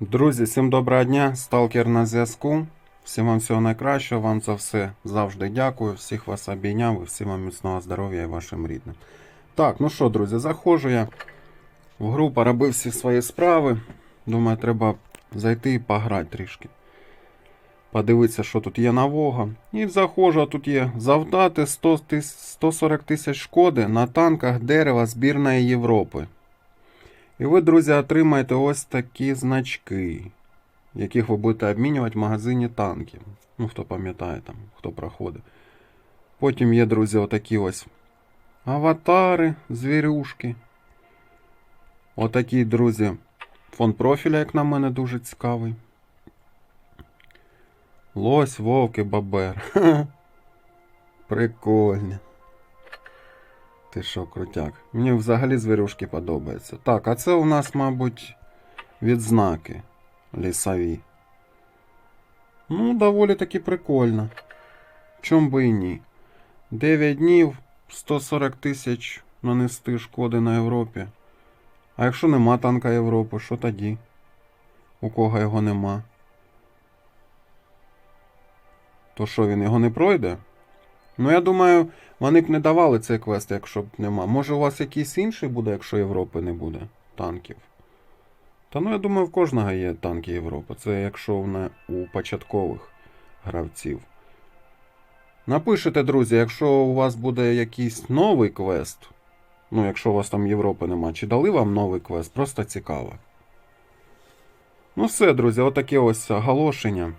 Друзі, всім доброго дня. Сталкер на зв'язку. Всім вам всього найкращого, вам за все завжди дякую. Всіх вас обійняв і всім вам міцного здоров'я і вашим рідним. Так, ну що, друзі, заходжу я в гру, поробив всі свої справи. Думаю, треба зайти і пограти трішки. Подивитися, що тут є нового. І заходжу, а тут є завдати 100 тис- 140 тисяч шкоди на танках дерева збірної Європи. І ви, друзі, отримаєте ось такі значки, яких ви будете обмінювати в магазині танків. Ну, хто пам'ятає там, хто проходить. Потім є, друзі, отакі ось аватари, звірюшки. Отакий, друзі, фон профіля, як на мене, дуже цікавий. Лось, вовк і бабер. Прикольно. Ти що, крутяк? Мені взагалі звірюшки подобаються. Так, а це у нас, мабуть, відзнаки лісові. Ну, доволі таки прикольно. Чом би і ні. 9 днів, 140 тисяч нанести шкоди на Європі. А якщо нема танка Європи, що тоді? У кого його нема? То що він його не пройде? Ну, я думаю, вони б не давали цей квест, якщо б нема. Може, у вас якийсь інший буде, якщо Європи не буде танків. Та ну я думаю, в кожного є танки Європи. Це якщо не у початкових гравців. Напишите, друзі, якщо у вас буде якийсь новий квест. Ну, якщо у вас там Європи нема, чи дали вам новий квест, просто цікаво. Ну все, друзі, отаке ось оголошення.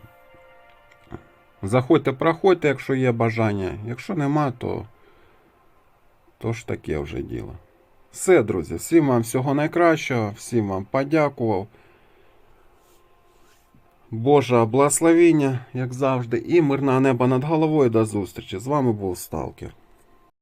Заходьте, проходьте, якщо є бажання. Якщо нема, то, то ж таке вже діло. Все, друзі, всім вам всього найкращого, всім вам подякував. Боже благословіння, як завжди, і мирного неба над головою до зустрічі. З вами був Сталкер.